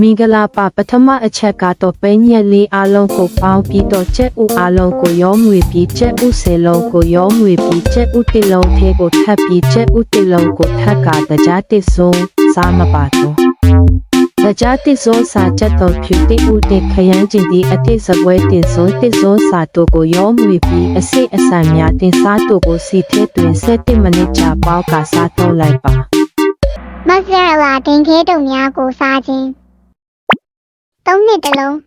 မင်္ဂလာပါပထမအချက်ကတော့ပဲညက်လေးအလုံးကိုပေါင်းပြီးတော့ကျက်ဥအလုံးကိုရောမွေပြီးကျက်ဥဆယ်လုံးကိုရောမွေပြီးကျက်ဥတစ်လုံးသေးကိုထပ်ပြီးကျက်ဥတစ်လုံးကိုထပ်ကတကြားတစ်စုံစားမပါတော့တကြားတစ်စုံစားချက်တော့ဖြူတိဥတစ်ခရမ်းကျင်ဒီအတိတ်စပွဲတင်စုံတစ်စုံစားတို့ကိုရောမွေပြီးအစိတ်အဆန်များတင်စားတို့ကိုစီထဲတွင်7မိနစ်ကြာပေါက်ကစားတော့လိုက်ပါမဆရာလာတင်ခဲတုံများကိုစားခြင်း သုံးနှစ်တလုံး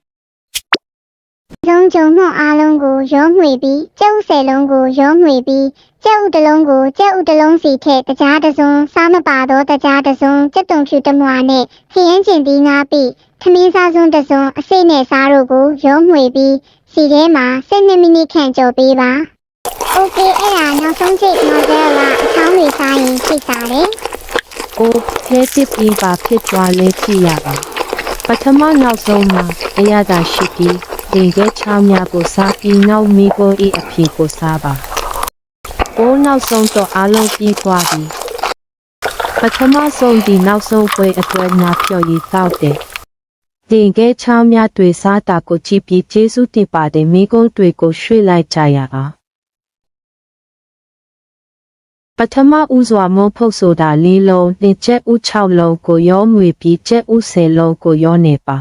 ရုံကြုံမှုအားလုံးကိုရောမှွေပြီးကျုပ်ဆယ်လုံးကိုရောမှွေပြီးကျုပ်တလုံးကိုကျုပ်တလုံးစီထက်တကြားတစုံစားမပါတော့တကြားတစုံစက်တုံဖြူတမွာနဲ့ခရမ်းကျင်သီးငါပြီးခမင်းစားစွန်းတစုံအစိတ်နဲ့စားတို့ကိုရောမှွေပြီးစီထဲမှာ12မိနစ်ခန့်ကြော်ပေးပါโอเคအဲ့ဒါနောက်ဆုံးချိန်မဆရာလာအချောင်းတွေစားရင်စိတ်စားတယ် ကိုခဲတစ်ပြီးပါဖြစ်သွားလဲကြည့်ရပါပ ထမနောက်ဆုံးမှာအရသာရှိပြီးရင်ခဲချောင်းများကိုစားပြီးနောက်မိကိုဤအဖြစ်ကိုစားပါကိုနောက်ဆုံးတော့အလုံးပြီးသွားပြီပထမဆုံးဒီနောက်ဆုံးပွဲအတွက်ညာဖြော်ရည်တောက်တယ်တင်ခဲချောင်းများတွေစားတာကိုကြည့်ပြီးကျေးဇူးတင်ပါတယ်မိကုန်းတွေကိုရွှေ့လိုက်ကြရအောင် ပထမဦးစွာမုံဖုတ်ဆိုတာလေးလုံးတင်ချက်ဦး6လုံးကိုရောမွေပြီးချက်ဦး10လုံးကိုရောနေပါ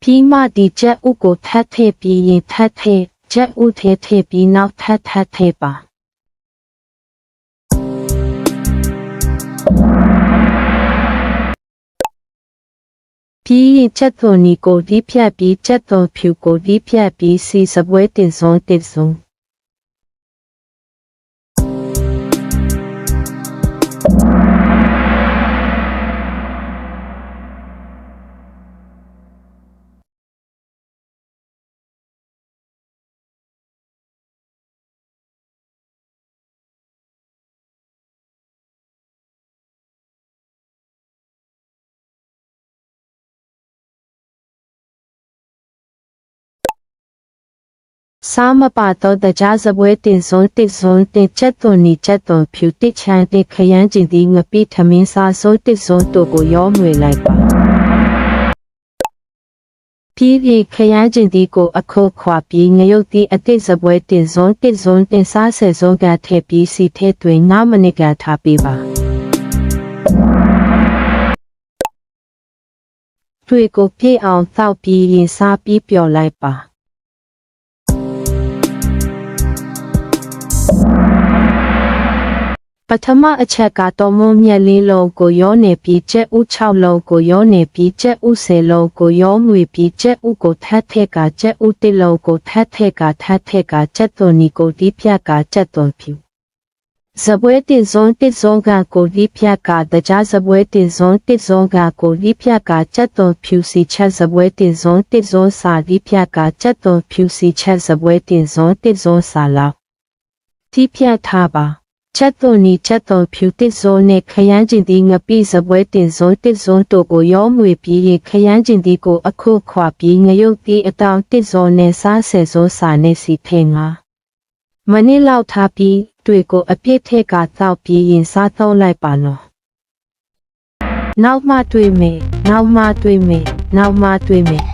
ပြီးမှဒီချက်ဦးကိုထပ်ထည့်ပြီးရင်ထပ်ထည့်ချက်ဦးထည့်ထည့်ပြီးနောက်ထပ်ထပ်ထည့်ပါ ပြီးရင်ချက်သွန်နီကိုဒီဖြတ်ပြီးချက်သွန်ဖြူကိုဒီဖြတ်ပြီးစီစပွဲတင်စုံတင်စုံ စားမပါတော့တကြားစပွဲတင်စုံတင်စုံတင်ချက်သွန်နီချက်သွန်ဖြူတစ်ချမ်းတင်ခရမ်းကျင်ဒီငပိထမင်းစားစိုးတစ်စုံတို့ကိုရောမွေလိုက်ပါပြီးပြီးခရမ်းကျင်ဒီကိုအခုခွာပြီးငရုတ်ဒီအတိတ်စပွဲတင်စုံတင်စုံတင်စားဆယ်စုံကထည့်ပြီးစီထဲတွင်9မိနစ်ကထားပေးပါတွေကိုပြည့်အောင်သောက်ပြီးရင်စားပြီးပျော်လိုက်ပါ ပထမအချက်ကတော့မုံမြက်လေးလုံးကိုရောနေပြီးကျက်ဥ6လုံးကိုရောနေပြီးကျက်ဥ10လုံးကိုရောငွေပြီးကျက်ဥကိုထပ်ထက်ကကျက်ဥ1လုံးကိုထပ်ထက်ကထပ်ထက်ကကျက်သွန်နီကိုဒီပြက်ကကျက်သွန်ဖြူဇပွဲတင်စုံတစ်စုံကကိုဒီဖြတ်ကတကြားဇပွဲတင်စုံတစ်စုံကကိုဒီဖြတ်ကချက်သွန်ဖြူစီချက်ဇပွဲတင်စုံတစ်စုံစာဒီဖြတ်ကချက်သွန်ဖြူစီချက်ဇပွဲတင်စုံတစ်စုံစာလောက်ဒီဖြတ်ထားပါ ချက်သွန်နီချက်သွန်ဖြူတစ်စုံနဲ့ခရမ်းကျင်ဒီငပိဇပွဲတင်စုံတစ်စုံတို့ကိုရောမွေပြီးရင်ခရမ်းကျင်ဒီကိုအခုခွာပြီးငရုတ်ဒီအတောင်တစ်စုံနဲ့စားဆယ်စုံစာနဲ့စီထဲငါမနစ်လောက်ထားပြီးတွေကိုအပြစ်ထက်ကသောက်ပြီးရင်စားသုံးလိုက်ပါနော်နောက်မှတွေ့မယ်နောက်မှတွေ့မယ်နောက်မှတွေ့မယ်